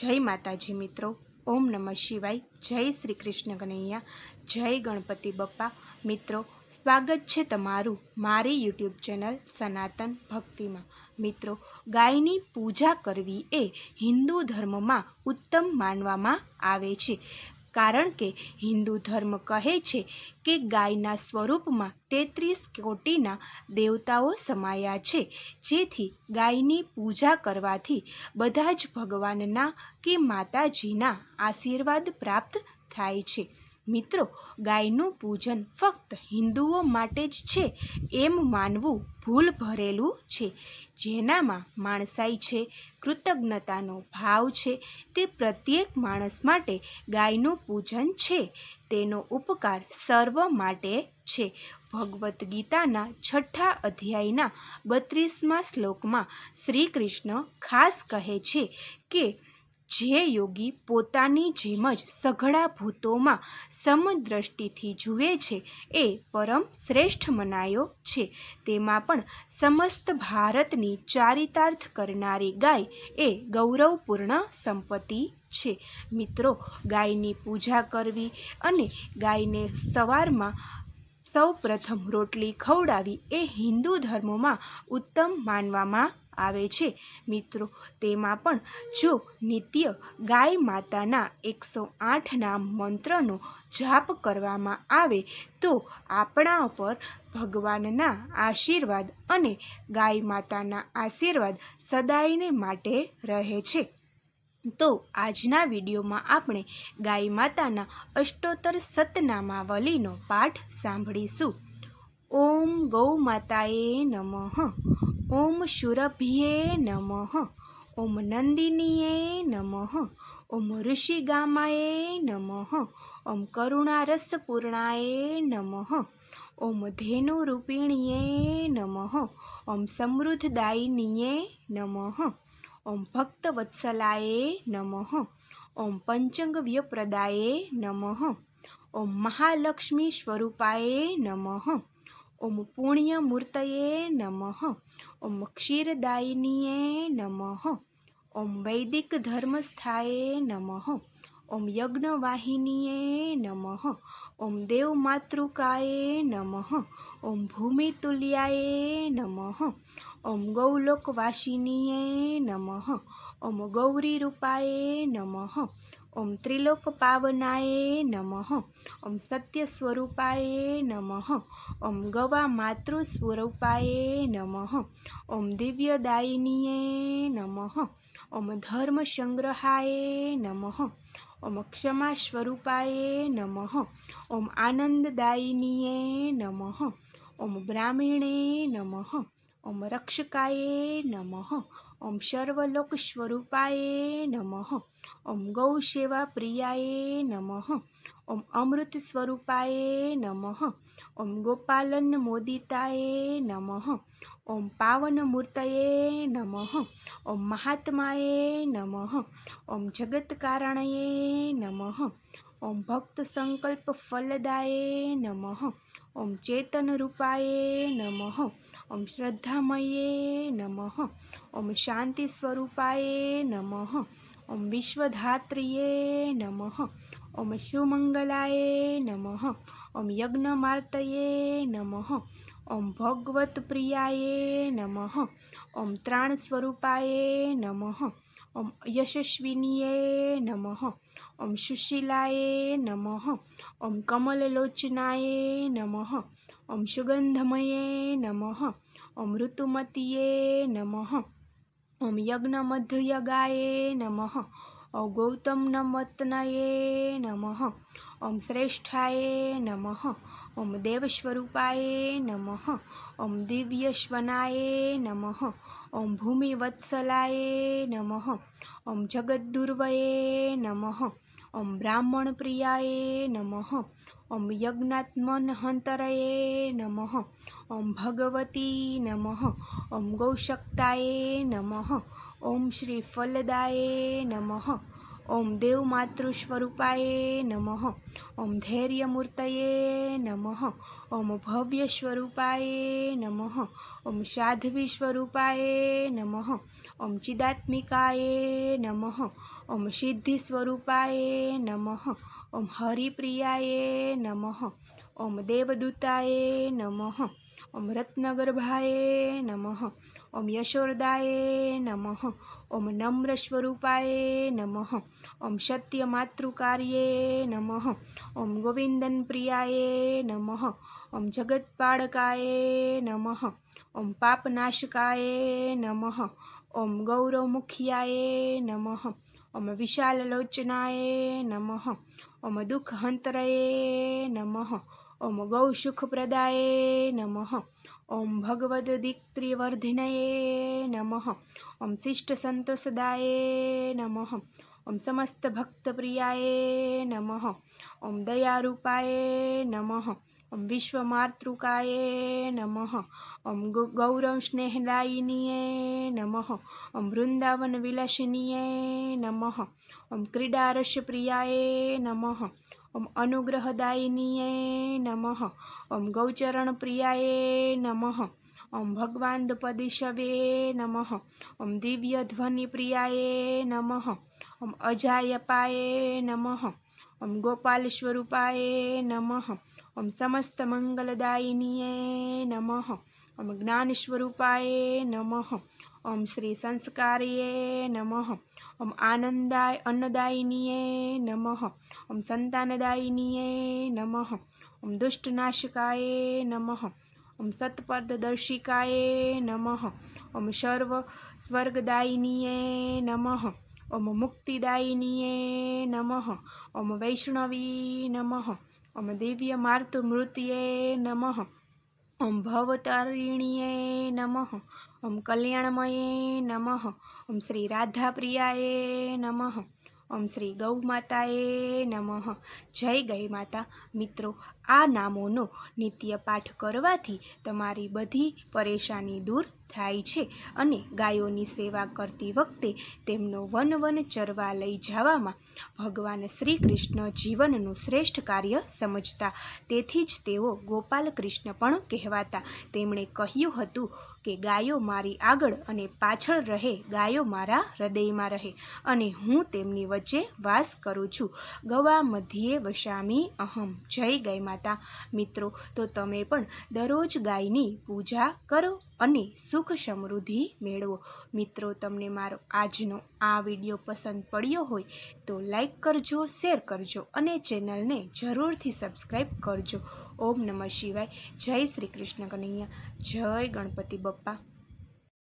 જય માતાજી મિત્રો. ઓમ નમઃ શિવાય. જય શ્રી કૃષ્ણ કનૈયા જય ગણપતિ બપ્પા મિત્રો, સ્વાગત છે તમારું મારી યુટ્યુબ ચેનલ સનાતન ભક્તિમાં. મિત્રો, ગાયની પૂજા કરવી એ હિન્દુ ધર્મમાં ઉત્તમ માનવામાં આવે છે. કારણ કે હિન્દુ ધર્મ કહે છે કે ગાયના સ્વરૂપમાં તેત્રીસ કોટીના દેવતાઓ સમાયા છે. જેથી ગાયની પૂજા કરવાથી બધા જ ભગવાનના કે માતાજીના આશીર્વાદ પ્રાપ્ત થાય છે. મિત્રો, ગાયનું પૂજન ફક્ત હિન્દુઓ માટે જ છે, એમ માનવું ભૂલ ભરેલું છે. જેનામાં માણસાઈ છે, કૃતજ્ઞતાનો ભાવ છે, તે પ્રત્યેક માણસ માટે ગાયનું પૂજન છે. તેનો ઉપકાર સર્વ માટે છે. ભગવદ્ ગીતાના છઠ્ઠા અધ્યાયના બત્રીસમાં શ્લોકમાં શ્રી કૃષ્ણ ખાસ કહે છે કે જે યોગી પોતાની જેમ જ સઘળા ભૂતોમાં સમદ્રષ્ટિથી જુએ છે, એ પરમ શ્રેષ્ઠ મનાયો છે. તેમાં પણ સમસ્ત ભારતની ચારિતાર્થ કરનારી ગાય એ ગૌરવપૂર્ણ સંપત્તિ છે. મિત્રો, ગાયની પૂજા કરવી અને ગાયને સવારમાં સૌ પ્રથમ રોટલી ખવડાવી એ હિન્દુ ધર્મમાં ઉત્તમ માનવામાં આવે છે. મિત્રો, તેમાં પણ જો નિત્ય ગાય માતાના એકસો આઠના મંત્રનો જાપ કરવામાં આવે, તો આપણા પર ભગવાનના આશીર્વાદ અને ગાય માતાના આશીર્વાદ સદાયને માટે રહે છે. તો આજના વિડીયોમાં આપણે ગાય માતાના અષ્ટોત્તર સતનામાવલીનો પાઠ સાંભળીશું. ઓમ ગૌ માતાએ નમઃ. ઓમ શુરભ્યે નમઃ. ઓમ નંદિનીએ નમઃ. ઓમ ઋષિગામાએ નમઃ. ઓમ કરુણારસપૂર્ણાએ નમઃ. ઓમ ધેનુરૂપિણીએ નમઃ. ઓમ સમૃદ્ધદાયિનીએ નમઃ. ઓમ ભક્તવત્સલાએ નમઃ. ઓમ પંચંગવ્યપ્રદાયે નમઃ. ઓમ મહાલક્ષ્મી સ્વરૂપાએ નમઃ. ઓમ પુણ્યમૂર્તયે નમઃ. ઓમ ક્ષીરદાયિનીએ નમઃ. ઓમ વૈદિક ધર્મસ્થાયે નમઃ. ઓમ યજ્ઞવાહિનીએ નમઃ. ઓમ દેવમાતૃકાય નમઃ. ઓમ ભૂમિતુલ્યાય નમઃ. ઓમ ગૌલોકવાસિનીએ નમઃ. ઓમ ગૌરીરૂપાય નમઃ. ઓમ ત્રિલોકપાવનાય નમઃ. ઓમ સત્યસ્વરૂપાય નમઃ. ઓમ ગવા માતૃસ્વરૂપાય નમઃ. ઓમ દિવ્યદાયિનીએ નમઃ. ઓમ ધર્મસંગ્રહાય નમઃ. ઓમ ક્ષમા સ્વરૂપાએ નમઃ. ઓમ આનંદદાયિનીએ નમઃ. ઓમ બ્રાહ્મણે નમઃ. ઓમ રક્ષકાય નમઃ. ઓમ સર્વલોક સ્વરૂપાય નમઃ. ઓમ ગૌ સેવા પ્રિયાય નમઃ. ઓમ અમૃત સ્વરૂપાય નમઃ. ઓમ ગોપાલન મોદિતાય નમઃ. ઓમ પાવન મૂર્તયે નમઃ. ઓમ મહાત્માએ નમઃ. ઓમ જગત્કારણયે નમઃ. ઓમ ભક્ત સંકલ્પ ફલદાયે નમઃ. ઓમ ચેતન રૂપાય નમઃ. ઓમ શ્રદ્ધામયે નમઃ. ઓમ શાંતિ સ્વરૂપાય નમઃ. ઓમ વિશ્વધાત્રિયે નમઃ. ઓમ સુમંગલાય નમઃ. ઓમ યજ્ઞમાર્તયે નમઃ. ઓમ ભગવત પ્રિયાએ નમઃ. ઓમ ત્રાણ સ્વરૂપાય નમઃ. ઓમ યશસ્વિનીએ નમઃ. ઓમ સુશીલાએ નમઃ. ઓમ કમલલોચનાએ નમઃ. ઓમ સુગંધમયે નમઃ. ઓમ ઋતુમતીએ નમઃ. ઓમ યજ્ઞમધ્યગાય નમઃ. ઓમ ગૌતમ નમતનયે નમઃ. ઓમ શ્રેષ્ઠાય નમઃ. ઓમ દેવસ્વરૂપાય નમઃ. ઓમ દિવ્યશ્વનાય નમઃ. ઓમ ભૂમિવત્સલાય નમઃ. ઓમ જગદ્દુર્વયે નમઃ. ઓમ બ્રાહ્મણ પ્રિયાય નમઃ. ઓમ યજ્ઞાત્મનહંતરયે નમઃ. ઓમ ભગવતી નમઃ. ઓમ ગૌશક્તાય નમઃ. ઓમ શ્રી ફલદાય નમઃ. ઓમ દેવમાતૃસ્વરૂપાય નમઃ. ઓમ ધૈર્યમૂર્તયે નમઃ. ઓમ ભવ્ય સ્વરૂપાય નમઃ. ઓમ સાધ્વી સ્વરૂપાય નમઃ. ઓમ ચિદાત્મિકાય નમઃ. ઓમ સિદ્ધિ સ્વરૂપાય નમઃ. ઓમ હરિપ્રિયાય નમઃ. ઓમ દેવદૂતાય નમઃ. ઓમ રત્નગર્ભાય નમઃ ઓમ યશોદાય નમઃ ઓમ નમ્ર સ્વરૂપાય નમઃ ઓમ સત્યમાતૃકાર્યે નમઃ ઓમ ગોવિંદન પ્રિયાય નમઃ ઓમ જગત્પાળકાય નમઃ ઓમ પાપનાશકાય નમઃ ઓમ ગૌરવમુખિયાય નમઃ ઓમ વિશાલલોચનાય નમઃ ઓમ દુઃખહંતરયે નમઃ ઓમ ગૌસુખપ્રદાય નમઃ. ઓમ ભગવદ્દીપ્તિવર્ધિનયે નમઃ. ઓમ શિષ્ટસંતોષદાય નમઃ. ઓમ સમસ્ત ભક્તપ્રિયાય નમઃ. ઓમ દયારૂપાય નમઃ. ઓમ વિશ્વમાતૃકાય નમઃ. ઓમ ગૌરવ સ્નેહદાયિનીએ નમઃ. ઓમ વૃંદાવન વિલાસિનીય નમઃ. ઓમ ક્રીડારસપ્રિયાય નમઃ. ઓમ અનુગ્રહદાયિનીએ નમઃ. ઓમ ગૌચરણ પ્રિયાએ નમઃ. ઓમ ભગવાન પદિશવે નમઃ. ઓમ દિવ્ય ધ્વનિ પ્રિયાય નમઃ. ઓમ અજાયપાય નમઃ. ઓમ ગોપાલ સ્વરૂપાય નમઃ. ઓમ સમસ્ત મંગલદાયિનીએ નમઃ. ઓમ જ્ઞાન સ્વરૂપાય નમઃ. ઓમ શ્રી સંસ્કારીએ નમઃ. ઓમ આનંદાય અન્નદાયિનીએ નમઃ. ઓમ સંતાનદાયિનીએ નમઃ. ઓમ દુષ્ટનાશકાય નમઃ. ઓમ સત્પર્દર્શિકાય નમઃ. ઓમ સર્વ સ્વર્ગદાયિનીએ નમઃ. ઓમ મુક્તિદાયિનીએ નમઃ. ઓમ વૈષ્ણવી નમઃ. ઓમ દિવ્ય માર્તુમૃત્યે નમઃ. ઓમ ભવતરિણીએ નમ. ઓમ કલ્યાણમયે નમઃ. ઓમ શ્રી રાધાપ્રિયાએ નમઃ. ઓમ શ્રી ગૌ માતાએ નમઃ. જય ગઈ માતા. મિત્રો, આ નામોનો નિત્ય પાઠ કરવાથી તમારી બધી પરેશાની દૂર થાય છે અને ગાયોની સેવા કરતી વખતે તેમનો વન વન ચરવા લઈ જવામાં ભગવાન શ્રી કૃષ્ણ જીવનનું શ્રેષ્ઠ કાર્ય સમજતા. તેથી જ તેઓ ગોપાલ કૃષ્ણ પણ કહેવાતા. તેમણે કહ્યું હતું કે ગાયો મારી આગળ અને પાછળ રહે, ગાયો મારા હૃદયમાં રહે અને હું તેમની વચ્ચે વાસ કરું છું. ગવા મધ્યે વસામી અહમ. જય ગાય માતા. મિત્રો, તો તમે પણ દરરોજ ગાયની પૂજા કરો અને સુખ સમૃદ્ધિ મેળવો. મિત્રો, તમને મારો આજનો આ વીડિયો પસંદ પડ્યો હોય તો લાઈક કરજો, શેર કરજો અને ચેનલને જરૂરથી સબસ્ક્રાઈબ કરજો. ઓમ નમઃ શિવાય. જય શ્રી કૃષ્ણ કનૈયા. જય ગણપતિ બપ્પા.